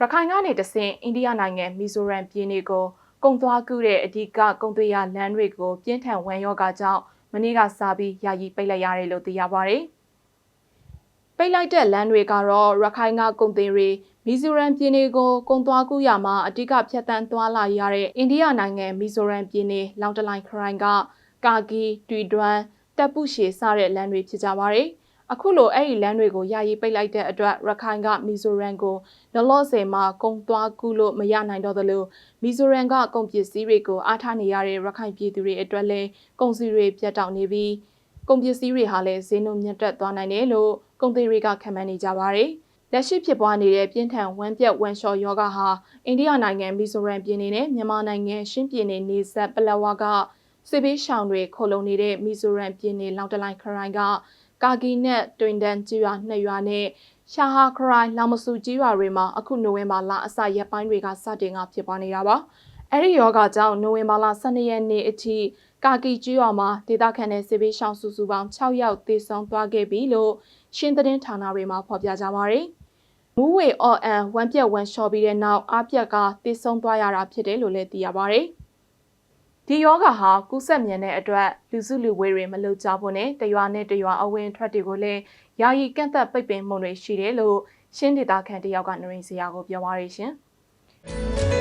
ရခိုင်ကနေတဆင့်အိန္ဒိယနိုင်ငံမီဇိုရမ်ပြည်နယ်ကိုကုန်သွားကူးတဲ့အဓိကကုန်သွယ်ရလမ်းတွေကိုပြင်းထန်ဝမ်းရောဂါကြောင့်မနေ့ကစပြီးယာယီပိတ်လိုက်ရတယ်လို့သိရပါဗျ။ပိတ်လိုက်တဲ့လမ်းတွေကတော့ရခိုင်ကကုန်သွယ်တွေမီဇိုရမ်ပြည်နယ်ကိုကုန်သွားကူးရမှာအဓိကဖြတ်တန်းသွားလာရတဲ့အိန္ဒိယနိုင်ငံမီဇိုရမ်ပြည်နယ်လောင်တလိုင်ခရိုင်ကကာဂီတွီဒွမ်တပ်ပုရှေစတဲ့လမ်းတွေဖြစ်ကြပါတယ်။ အခုလိုအဲ့ဒီလမ်းတွေကိုယာယီပိတ်လိုက်တဲ့အတွက်ရခိုင်ကမီဇိုရမ်ကိုလောလောဆယ်မှာကုန်သွားကူးလို့မရနိုင်တော့သလိုမီဇိုရမ်ကကုန်ပစ္စည်းတွေကိုအားထားနေရတဲ့ရခိုင်ပြည်သူတွေအတွက်လည်းကုန်စည်တွေပြတ်တောက်နေပြီးကုန်ပစ္စည်းတွေဟာလည်းဈေးနှုန်းမြင့်တက်သွားနိုင်တယ်လို့ကုန်သည်တွေကခံမှန်းနေကြပါတယ်။လက်ရှိဖြစ်ပွားနေတဲ့ပြင်းထန်ဝမ်းပြက်ဝမ်းလျှော်ယောဂဟာအိန္ဒိယနိုင်ငံမီဇိုရမ်ပြည်နယ်နဲ့မြန်မာနိုင်ငံရှင်းပြည်နယ်နေဆက်ပလက်ဝကစစ်ဘေးရှောင်တွေခိုလုံနေတဲ့မီဇိုရမ်ပြည်နယ်လောင်တလိုင်ခရိုင်က ကာဂီနဲ့တွင်တန်ကျွာနှစ်ရွာနဲ့ရှာဟာခရိုင်လောင်မဆူကြီးရွာတွေမှာအခုနိုဝင်ဘာလအစရက်ပိုင်းတွေကစတင်ကဖြစ်ပွားနေတာပါ။အဲဒီယောဂကြောင့်နိုဝင်ဘာလ12ရက်နေ့အထိကာကီကျွော်မှာဒေသခံတဲ့စစ်ဘေးရှောင်စုစုပေါင်း6ယောက်သေဆုံးသွားခဲ့ပြီလို့ရှင်းသတင်းဌာနတွေမှာဖော်ပြကြပါရယ်။မူဝေအော်အန်ဝမ်ပြက်ဝမ်လျှော်ပြီးတဲ့နောက်အပြက်ကသေဆုံးသွားရတာဖြစ်တယ်လို့လည်းသိရပါရယ်။ ဒီယောဂဟာကူးစက်မြန်တဲ့အတွက်လူစုလူဝေးတွေမလုပ်ကြဖို့နဲ့တရွာနဲ့တရွာအဝင်ထွက်တွေကိုလည်းယာယီကန့်သက်ပိတ်ပင်မှုတွေရှိတယ်လို့ရှင်းဒေတာခန်တယောက်ကနရင်စရာကိုပြောပါရရှင်။